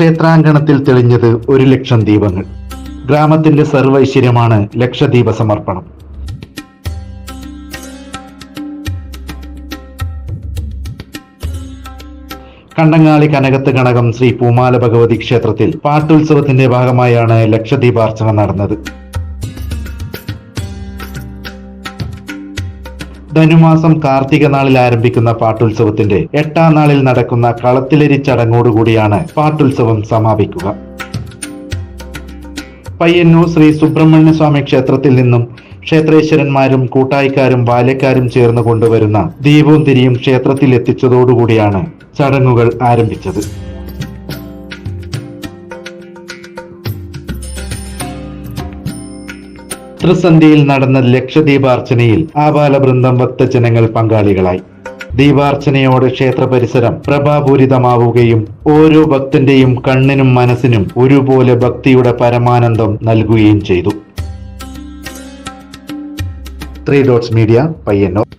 ക്ഷേത്രാങ്കണത്തിൽ തെളിഞ്ഞത് ഒരു ലക്ഷം ദീപങ്ങൾ. ഗ്രാമത്തിന്റെ സർവൈശ്വര്യമാണ് ലക്ഷദീപ സമർപ്പണം. കണ്ടങ്ങാളി കനകത്ത് കണകം ശ്രീ പൂമാല ഭഗവതി ക്ഷേത്രത്തിൽ പാട്ടുത്സവത്തിന്റെ ഭാഗമായാണ് ലക്ഷദീപാർച്ചന നടന്നത്. ധനുമാസം കാർത്തിക നാളിൽ ആരംഭിക്കുന്ന പാട്ടുത്സവത്തിന്റെ എട്ടാം നാളിൽ നടക്കുന്ന കളത്തിലരി ചടങ്ങോടുകൂടിയാണ് പാട്ടുത്സവം സമാപിക്കുക. പയ്യന്നൂർ ശ്രീ സുബ്രഹ്മണ്യ സ്വാമി ക്ഷേത്രത്തിൽ നിന്നും ക്ഷേത്രേശ്വരന്മാരും കൂട്ടായിക്കാരും ബാല്യക്കാരും ചേർന്ന് കൊണ്ടുവരുന്ന ദീപവും തിരിയും ക്ഷേത്രത്തിൽ എത്തിച്ചതോടുകൂടിയാണ് ചടങ്ങുകൾ ആരംഭിച്ചത്. ത്രിസന്ധിയിൽ നടന്ന ലക്ഷദീപാർച്ചനയിൽ ആബാലവൃന്ദം ഭക്തജനങ്ങൾ പങ്കാളികളായി. ദീപാർച്ചനയോടെ ക്ഷേത്ര പരിസരം പ്രഭാപൂരിതമാവുകയും ഓരോ ഭക്തന്റെയും കണ്ണിനും മനസ്സിനും ഒരുപോലെ ഭക്തിയുടെ പരമാനന്ദം നൽകുകയും ചെയ്തു. Three dots media Payyannur.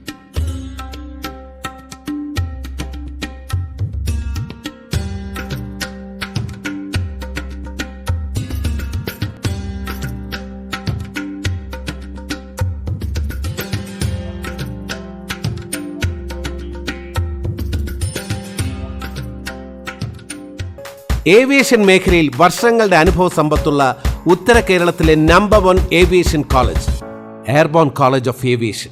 Aviation മേഖലയിൽ വർഷങ്ങളുടെ അനുഭവ സമ്പത്തുള്ള ഉത്തര കേരളത്തിലെ number one aviation college airborne college of aviation